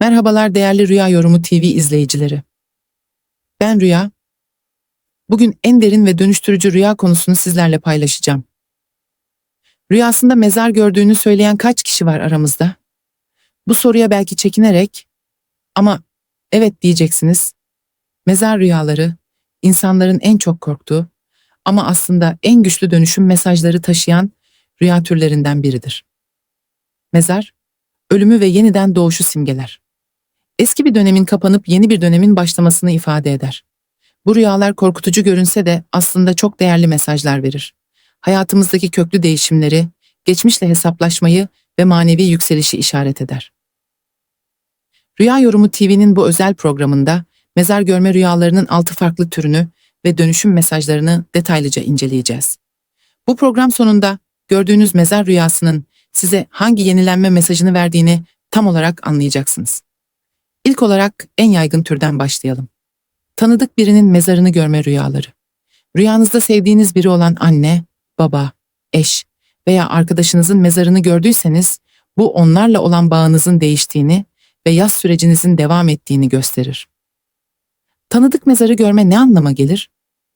Merhabalar değerli Rüya Yorumu TV izleyicileri. Ben Rüya. Bugün en derin ve dönüştürücü rüya konusunu sizlerle paylaşacağım. Rüyasında mezar gördüğünü söyleyen kaç kişi var aramızda? Bu soruya belki çekinerek ama evet diyeceksiniz. Mezar rüyaları insanların en çok korktuğu ama aslında en güçlü dönüşüm mesajları taşıyan rüya türlerinden biridir. Mezar, ölümü ve yeniden doğuşu simgeler. Eski bir dönemin kapanıp yeni bir dönemin başlamasını ifade eder. Bu rüyalar korkutucu görünse de aslında çok değerli mesajlar verir. Hayatımızdaki köklü değişimleri, geçmişle hesaplaşmayı ve manevi yükselişi işaret eder. Rüya Yorumu TV'nin bu özel programında mezar görme rüyalarının altı farklı türünü ve dönüşüm mesajlarını detaylıca inceleyeceğiz. Bu program sonunda gördüğünüz mezar rüyasının size hangi yenilenme mesajını verdiğini tam olarak anlayacaksınız. İlk olarak en yaygın türden başlayalım. Tanıdık birinin mezarını görme rüyaları. Rüyanızda sevdiğiniz biri olan anne, baba, eş veya arkadaşınızın mezarını gördüyseniz bu onlarla olan bağınızın değiştiğini ve yaz sürecinizin devam ettiğini gösterir. Tanıdık mezarı görme ne anlama gelir?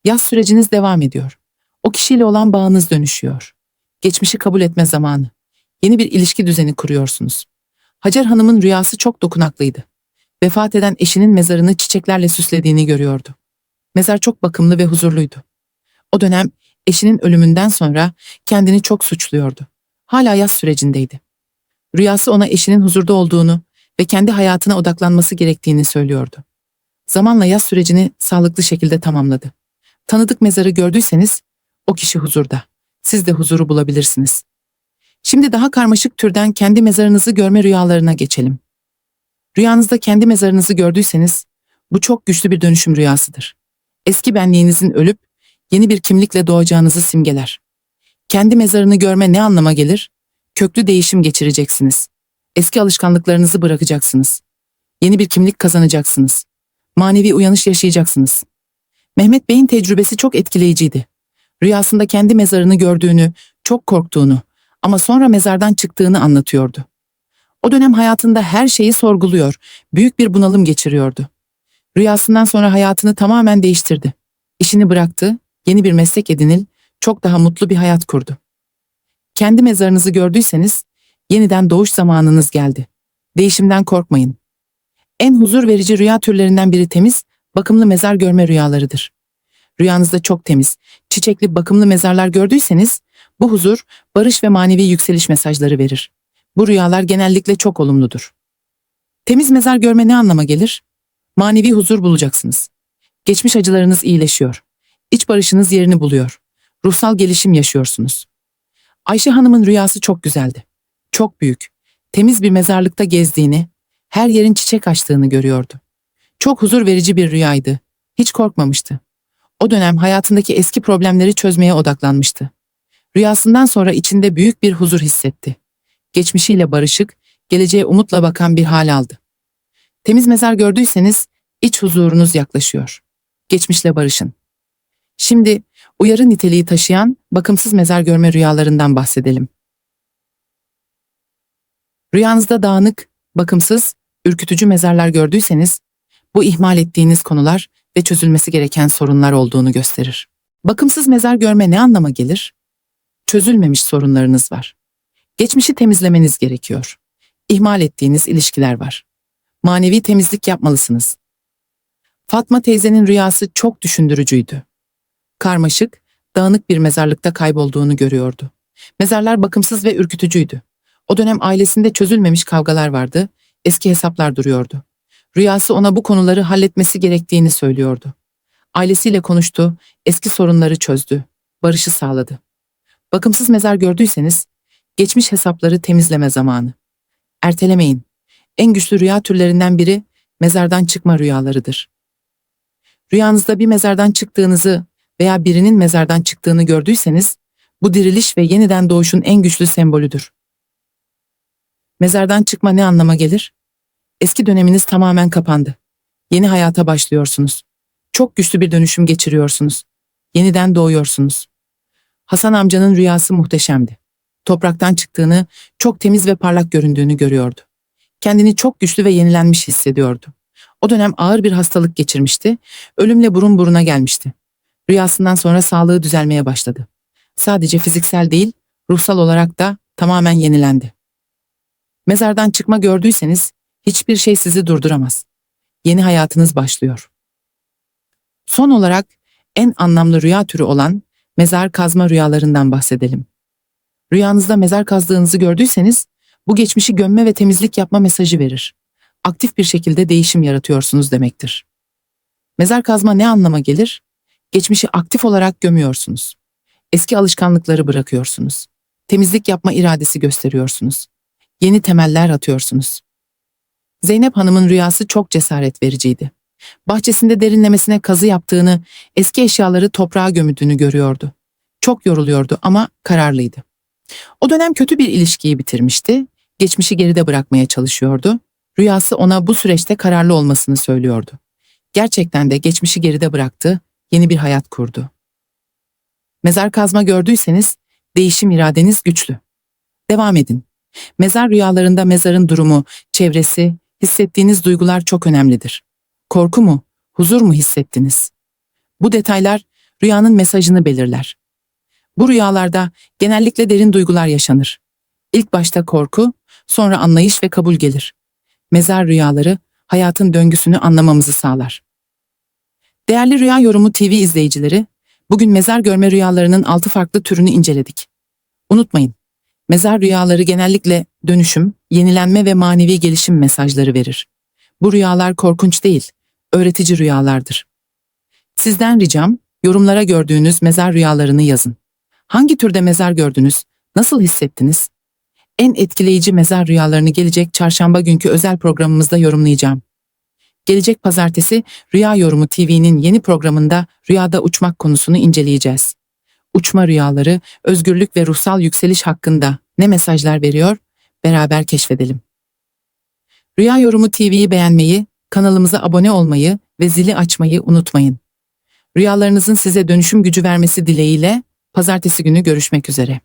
Yaz süreciniz devam ediyor. O kişiyle olan bağınız dönüşüyor. Geçmişi kabul etme zamanı. Yeni bir ilişki düzeni kuruyorsunuz. Hacer Hanım'ın rüyası çok dokunaklıydı. Vefat eden eşinin mezarını çiçeklerle süslediğini görüyordu. Mezar çok bakımlı ve huzurluydu. O dönem eşinin ölümünden sonra kendini çok suçluyordu. Hala yaz sürecindeydi. Rüyası ona eşinin huzurda olduğunu ve kendi hayatına odaklanması gerektiğini söylüyordu. Zamanla yaz sürecini sağlıklı şekilde tamamladı. Tanıdık mezarı gördüyseniz o kişi huzurda. Siz de huzuru bulabilirsiniz. Şimdi daha karmaşık türden kendi mezarınızı görme rüyalarına geçelim. Rüyanızda kendi mezarınızı gördüyseniz bu çok güçlü bir dönüşüm rüyasıdır. Eski benliğinizin ölüp yeni bir kimlikle doğacağınızı simgeler. Kendi mezarını görme ne anlama gelir? Köklü değişim geçireceksiniz. Eski alışkanlıklarınızı bırakacaksınız. Yeni bir kimlik kazanacaksınız. Manevi uyanış yaşayacaksınız. Mehmet Bey'in tecrübesi çok etkileyiciydi. Rüyasında kendi mezarını gördüğünü, çok korktuğunu ama sonra mezardan çıktığını anlatıyordu. O dönem hayatında her şeyi sorguluyor, büyük bir bunalım geçiriyordu. Rüyasından sonra hayatını tamamen değiştirdi. İşini bıraktı, yeni bir meslek edinil, çok daha mutlu bir hayat kurdu. Kendi mezarınızı gördüyseniz, yeniden doğuş zamanınız geldi. Değişimden korkmayın. En huzur verici rüya türlerinden biri temiz, bakımlı mezar görme rüyalarıdır. Rüyanızda çok temiz, çiçekli bakımlı mezarlar gördüyseniz, bu huzur, barış ve manevi yükseliş mesajları verir. Bu rüyalar genellikle çok olumludur. Temiz mezar görme ne anlama gelir? Manevi huzur bulacaksınız. Geçmiş acılarınız iyileşiyor. İç barışınız yerini buluyor. Ruhsal gelişim yaşıyorsunuz. Ayşe Hanım'ın rüyası çok güzeldi. Çok büyük. Temiz bir mezarlıkta gezdiğini, her yerin çiçek açtığını görüyordu. Çok huzur verici bir rüyaydı. Hiç korkmamıştı. O dönem hayatındaki eski problemleri çözmeye odaklanmıştı. Rüyasından sonra içinde büyük bir huzur hissetti geçmişiyle barışık, geleceğe umutla bakan bir hal aldı. Temiz mezar gördüyseniz iç huzurunuz yaklaşıyor. Geçmişle barışın. Şimdi uyarı niteliği taşıyan bakımsız mezar görme rüyalarından bahsedelim. Rüyanızda dağınık, bakımsız, ürkütücü mezarlar gördüyseniz bu ihmal ettiğiniz konular ve çözülmesi gereken sorunlar olduğunu gösterir. Bakımsız mezar görme ne anlama gelir? Çözülmemiş sorunlarınız var. Geçmişi temizlemeniz gerekiyor. İhmal ettiğiniz ilişkiler var. Manevi temizlik yapmalısınız. Fatma teyzenin rüyası çok düşündürücüydü. Karmaşık, dağınık bir mezarlıkta kaybolduğunu görüyordu. Mezarlar bakımsız ve ürkütücüydü. O dönem ailesinde çözülmemiş kavgalar vardı, eski hesaplar duruyordu. Rüyası ona bu konuları halletmesi gerektiğini söylüyordu. Ailesiyle konuştu, eski sorunları çözdü, barışı sağladı. Bakımsız mezar gördüyseniz Geçmiş hesapları temizleme zamanı. Ertelemeyin. En güçlü rüya türlerinden biri mezardan çıkma rüyalarıdır. Rüyanızda bir mezardan çıktığınızı veya birinin mezardan çıktığını gördüyseniz bu diriliş ve yeniden doğuşun en güçlü sembolüdür. Mezardan çıkma ne anlama gelir? Eski döneminiz tamamen kapandı. Yeni hayata başlıyorsunuz. Çok güçlü bir dönüşüm geçiriyorsunuz. Yeniden doğuyorsunuz. Hasan amcanın rüyası muhteşemdi topraktan çıktığını, çok temiz ve parlak göründüğünü görüyordu. Kendini çok güçlü ve yenilenmiş hissediyordu. O dönem ağır bir hastalık geçirmişti, ölümle burun buruna gelmişti. Rüyasından sonra sağlığı düzelmeye başladı. Sadece fiziksel değil, ruhsal olarak da tamamen yenilendi. Mezardan çıkma gördüyseniz hiçbir şey sizi durduramaz. Yeni hayatınız başlıyor. Son olarak en anlamlı rüya türü olan mezar kazma rüyalarından bahsedelim. Rüyanızda mezar kazdığınızı gördüyseniz bu geçmişi gömme ve temizlik yapma mesajı verir. Aktif bir şekilde değişim yaratıyorsunuz demektir. Mezar kazma ne anlama gelir? Geçmişi aktif olarak gömüyorsunuz. Eski alışkanlıkları bırakıyorsunuz. Temizlik yapma iradesi gösteriyorsunuz. Yeni temeller atıyorsunuz. Zeynep Hanım'ın rüyası çok cesaret vericiydi. Bahçesinde derinlemesine kazı yaptığını, eski eşyaları toprağa gömüldüğünü görüyordu. Çok yoruluyordu ama kararlıydı. O dönem kötü bir ilişkiyi bitirmişti, geçmişi geride bırakmaya çalışıyordu. Rüyası ona bu süreçte kararlı olmasını söylüyordu. Gerçekten de geçmişi geride bıraktı, yeni bir hayat kurdu. Mezar kazma gördüyseniz değişim iradeniz güçlü. Devam edin. Mezar rüyalarında mezarın durumu, çevresi, hissettiğiniz duygular çok önemlidir. Korku mu, huzur mu hissettiniz? Bu detaylar rüyanın mesajını belirler. Bu rüyalarda genellikle derin duygular yaşanır. İlk başta korku, sonra anlayış ve kabul gelir. Mezar rüyaları hayatın döngüsünü anlamamızı sağlar. Değerli Rüya Yorumu TV izleyicileri, bugün mezar görme rüyalarının altı farklı türünü inceledik. Unutmayın, mezar rüyaları genellikle dönüşüm, yenilenme ve manevi gelişim mesajları verir. Bu rüyalar korkunç değil, öğretici rüyalardır. Sizden ricam, yorumlara gördüğünüz mezar rüyalarını yazın. Hangi türde mezar gördünüz? Nasıl hissettiniz? En etkileyici mezar rüyalarını gelecek çarşamba günkü özel programımızda yorumlayacağım. Gelecek pazartesi Rüya Yorumu TV'nin yeni programında rüyada uçmak konusunu inceleyeceğiz. Uçma rüyaları, özgürlük ve ruhsal yükseliş hakkında ne mesajlar veriyor? Beraber keşfedelim. Rüya Yorumu TV'yi beğenmeyi, kanalımıza abone olmayı ve zili açmayı unutmayın. Rüyalarınızın size dönüşüm gücü vermesi dileğiyle pazartesi günü görüşmek üzere.